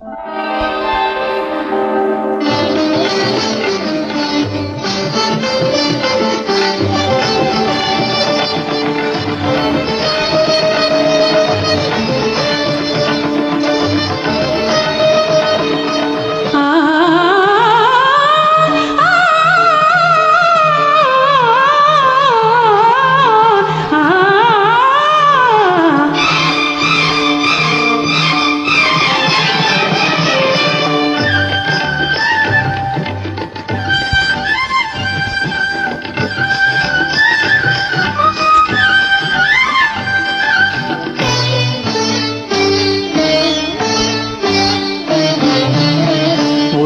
Bye.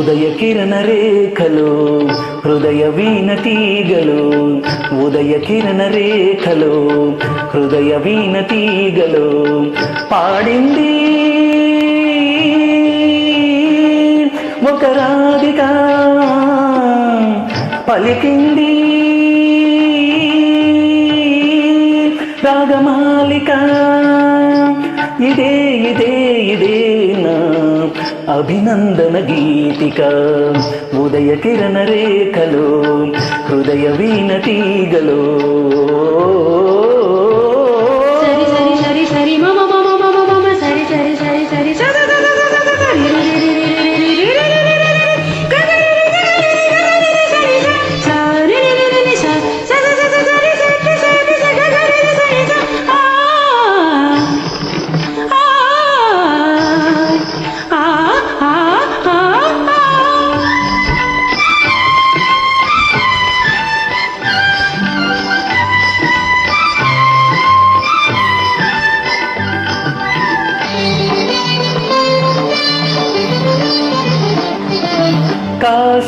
ఉదయ కిరణ రేఖలు హృదయ వీణ తీగలు. ఉదయ కిరణ రేఖలు హృదయ వీణ తీగలు. పాడింది ఒక రాధిక పలికింది రాగమాలిక. ఇదే ఇదే ఇదే నా అభినందన గీతిక ఉదయ కిరణ రేఖలు హృదయ వీణ తీగలో.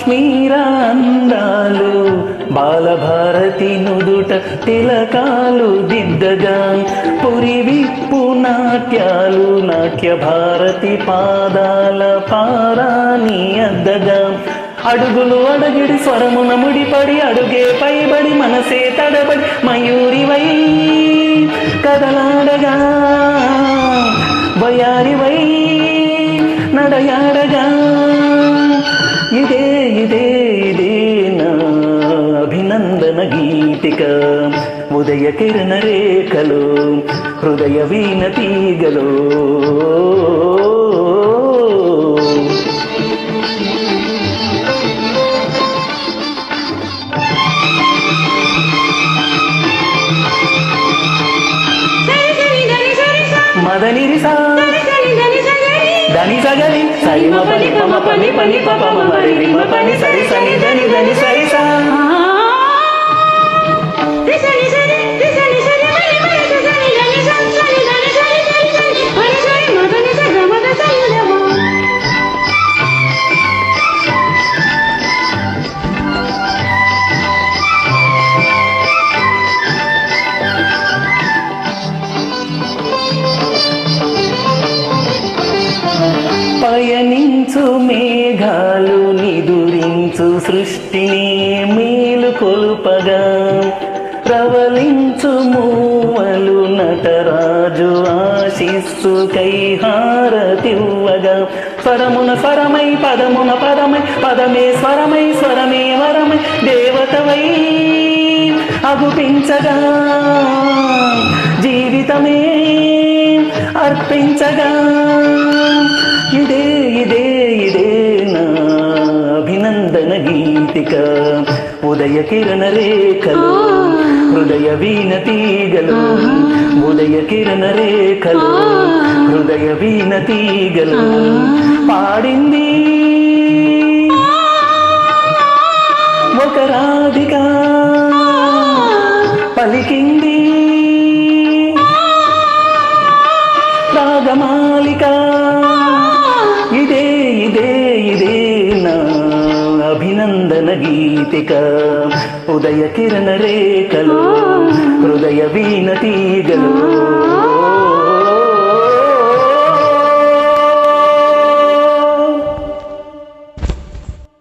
కాశ్మీరాందాలు బాలభారతి నుదుట తిలకాలు దిద్దగా. పురి విప్పు నాట్యాలు నాట్య భారతి పాదాల పారాని అద్దగా. అడుగులు అడగిడి స్వరమున ముడిపడి అడుగే పైబడి మనసే తడబడి మయూరివై కదలాడగా. వయారివై కిరణ రేఖలో హృదయ వీణ తీగలో మదనిరి దని సగరి సరి పని పమ పని పని పమ మరి విమ పని సరి సని దని దని సరి సా. పయనించు మేఘాలు నిదురించు సృష్టిని మేలు కొలుపగా. ప్రవలించు మూవలు నటరాజు ఆశిస్సు కైహారతివ్వగా స్వరమున స్వరమై పదమున పదమై పదమే స్వరమై స్వరమే వరమై దేవతవై అగుపించగా. జీవితమే అర్పించగా. గీతిక ఉదయ కిరణ రేఖలు హృదయ వీణ తీగలు ఉదయ కిరణ రేఖలు హృదయ వీణ తీగలు పాడింది ఒక రాధిక. పలికింది గీతిక ఉదయ కిరణ రేఖలు హృదయ వీణ తీగలు.